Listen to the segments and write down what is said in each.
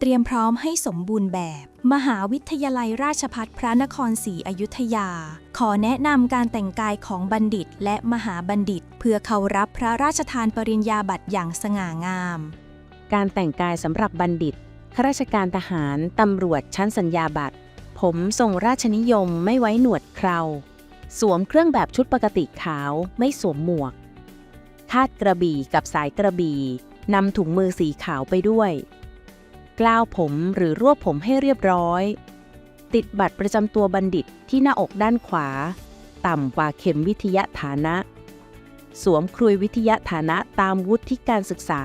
เตรียมพร้อมให้สมบูรณ์แบบ มหาวิทยาลัยราชภัฏพระนครศรีอยุธยา ขอแนะนำการแต่งกายของบัณฑิตและมหาบัณฑิต เพื่อเขารับพระราชทานปริญญาบัตรอย่างสง่างาม การแต่งกายสำหรับบัณฑิตข้าราชการทหารตำรวจชั้นสัญญาบัตร ผมทรงราชนิยมไม่ไว้หนวดเครา สวมเครื่องแบบชุดปกติขาวไม่สวมหมวกคาดกระบี่กับสายกระบี่นำถุงมือสีขาวไปด้วย กล้าวผมหรือรวบผมให้เรียบร้อย ติดบัตรประจำตัวบัณฑิตที่หน้าอกด้านขวา ต่ำกว่าเข็มวิทยาฐานะ สวมครุยวิทยาฐานะตามวุฒิการศึกษา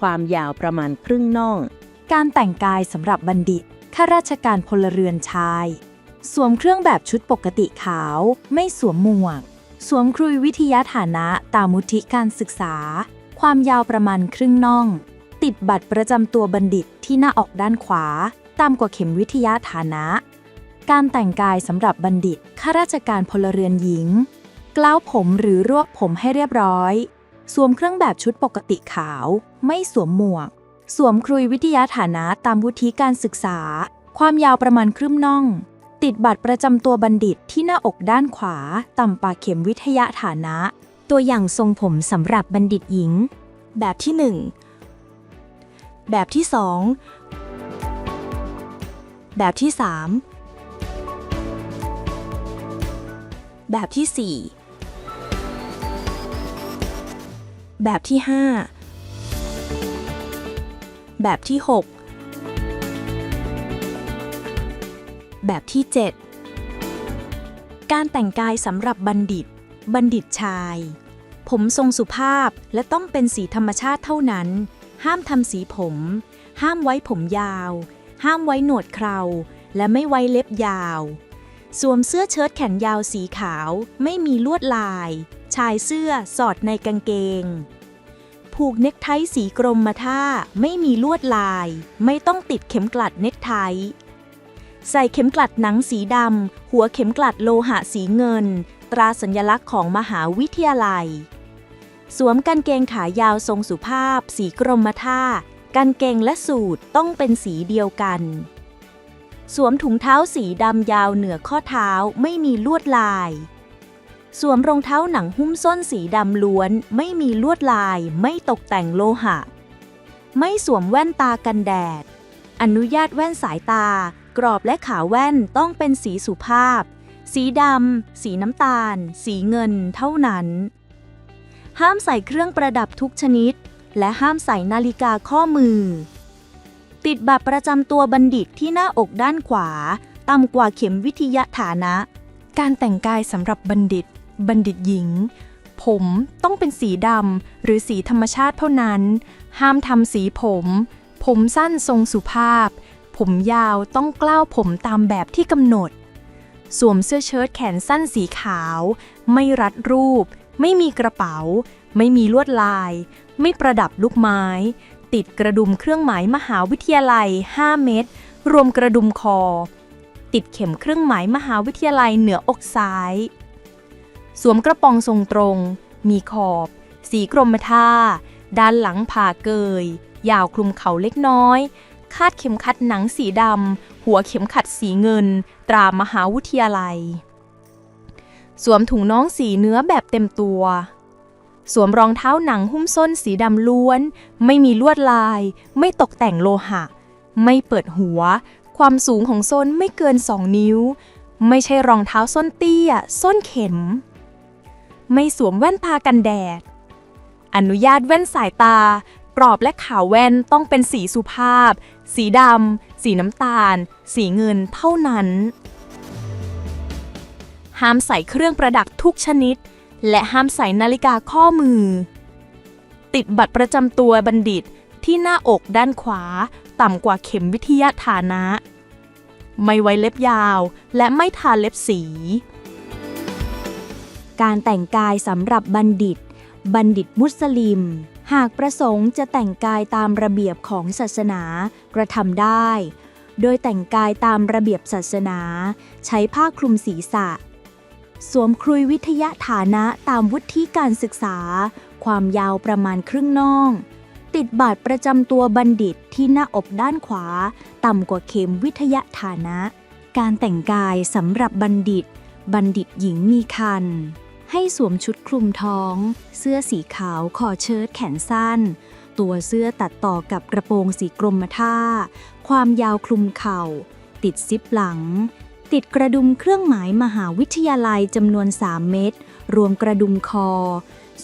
ความยาวประมาณครึ่งน่อง การแต่งกายสำหรับบัณฑิตข้าราชการพลเรือนชาย สวมเครื่องแบบชุดปกติขาว ไม่สวมหมวก สวมครุยวิทยาฐานะตามมุทิการศึกษา ความยาวประมาณครึ่งน่อง ติดบัตรประจำตัวบัณฑิตที่หน้าอกด้านขวา ตามกว่าเข็มวิทยาฐานะ การแต่งกายสำหรับบัณฑิตข้าราชการพลเรือนหญิง กล้าวผมหรือรวบผมให้เรียบร้อย สวมเครื่องแบบชุดปกติขาว ไม่สวมหมวก สวมครุยวิทยาฐานะตามวุฒิการศึกษา ความยาวประมาณครึ่งน่อง ติดบัตรประจำตัวบัณฑิตที่หน้าอกด้านขวาต่ำปากเข็มวิทยาฐานะ ตัวอย่างทรงผมสำหรับบัณฑิตหญิง แบบที่ 1 แบบที่ 2 แบบที่ 3 แบบที่ 4 แบบที่ 5 แบบที่ 6 แบบที่ 7 การแต่งกายสำหรับบัณฑิต บัณฑิตชาย ผมทรงสุภาพและต้องเป็นสีธรรมชาติเท่านั้น ห้ามทำสีผม ห้ามไว้ผมยาว ห้ามไว้หนวดเครา และไม่ไว้เล็บยาว สวมเสื้อเชิ้ตแขนยาวสีขาว ไม่มีลวดลาย ชายเสื้อสอดในกางเกง ผูกเน็กไทสีกรมมาท่าไม่มีลวดลาย ไม่ต้องติดเข็มกลัดเน็กไทใส่เข็มกลัดหนังสีดำ หัวเข็มกลัดโลหะสีเงิน ตราสัญลักษณ์ของมหาวิทยาลัย สวมกางเกงขายาวทรงสุภาพ สีกรมท่ากางเกงและสูทต้องเป็นสีเดียวกัน สวมถุงเท้าสีดำยาวเหนือข้อเท้าไม่มีลวดลาย สวมรองเท้าหนังหุ้มส้นสีดำล้วน ไม่มีลวดลาย ไม่ตกแต่งโลหะ ไม่สวมแว่นตากันแดด อนุญาตแว่นสายตา กรอบและขาแว่นต้องเป็นสีสุภาพ สีดำ สีน้ำตาล สีเงินเท่านั้น ห้ามใส่เครื่องประดับทุกชนิด และห้ามใส่นาฬิกาข้อมือ ติดบัตรประจำตัวบัณฑิตที่หน้าอกด้านขวา ต่ำกว่าเข็มวิทยาฐานะ การแต่งกายสำหรับบัณฑิต บัณฑิตหญิง ผมต้องเป็นสีดำหรือสีธรรมชาติเท่านั้น ห้ามทำสีผม ผมสั้นทรงสุภาพ ผมยาวต้องกล้าวผมตามแบบที่กำหนด สวมเสื้อเชิ้ตแขนสั้นสีขาว ไม่รัดรูป ไม่มีกระเป๋า ไม่มีลวดลาย ไม่ประดับลูกไม้ ติดกระดุมเครื่องหมายมหาวิทยาลัย 5 เม็ดรวมกระดุมคอ ติดเข็มเครื่องหมายมหาวิทยาลัยเหนืออกซ้าย สวมกระโปรงทรงตรง มีขอบ สีกรมท่า ด้านหลังผ่าเกย ยาวคลุมเข่าเล็กน้อย คาดเข็มขัดหนังสีดำ หัวเข็มขัดสีเงิน ตรามหาวิทยาลัย สวมถุงน้องสีเนื้อแบบเต็มตัว สวมรองเท้าหนังหุ้มส้นสีดำล้วน ไม่มีลวดลาย ไม่ตกแต่งโลหะ ไม่เปิดหัว ความสูงของส้นไม่เกิน2นิ้ว ไม่ใช่รองเท้าส้นเตี้ย ส้นเข็ม ไม่สวมแว่นตากันแดด อนุญาตแว่นสายตา กรอบและขาวแว่นต้องเป็นสีสุภาพ สีดำ สีน้ำตาล สีเงินเท่านั้น ห้ามใส่เครื่องประดับทุกชนิด และห้ามใส่นาฬิกาข้อมือ ติดบัตรประจำตัวบัณฑิตที่หน้าอกด้านขวา ต่ำกว่าเข็มวิทยาฐานะ ไม่ไว้เล็บยาวและไม่ทาเล็บสี การแต่งกายสำหรับบัณฑิต บัณฑิตมุสลิม หากประสงค์จะแต่งกายตามระเบียบของศาสนากระทำได้ โดยแต่งกายตามระเบียบศาสนา ใช้ผ้าคลุมศีรษะ สวมครุยวิทยาฐานะตามวุฒิการศึกษา ความยาวประมาณครึ่งน่อง ติดติดประจำตัวบัณฑิตที่หน้าอกด้านขวา ต่ำกว่าเข็มวิทยาฐานะ การแต่งกายสำหรับบัณฑิต บัณฑิตหญิงมีคัน ให้สวมชุดคลุมท้อง เสื้อสีขาวคอเชิ้ตแขนสั้น ตัวเสื้อตัดต่อกับกระโปรงสีกรมท่า ความยาวคลุมเข่า ติดซิปหลัง ติดกระดุมเครื่องหมายมหาวิทยาลัยจำนวน 3 เม็ดรวมกระดุมคอ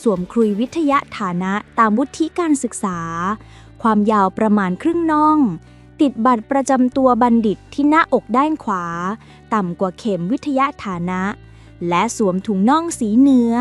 สวมครุยวิทยาฐานะตามวุฒิการศึกษา ความยาวประมาณครึ่งน่อง ติดบัตรประจำตัวบัณฑิตที่หน้าอกด้านขวา ต่ำกว่าเข็มวิทยาฐานะ และสวมถุงน่องสีเนื้อ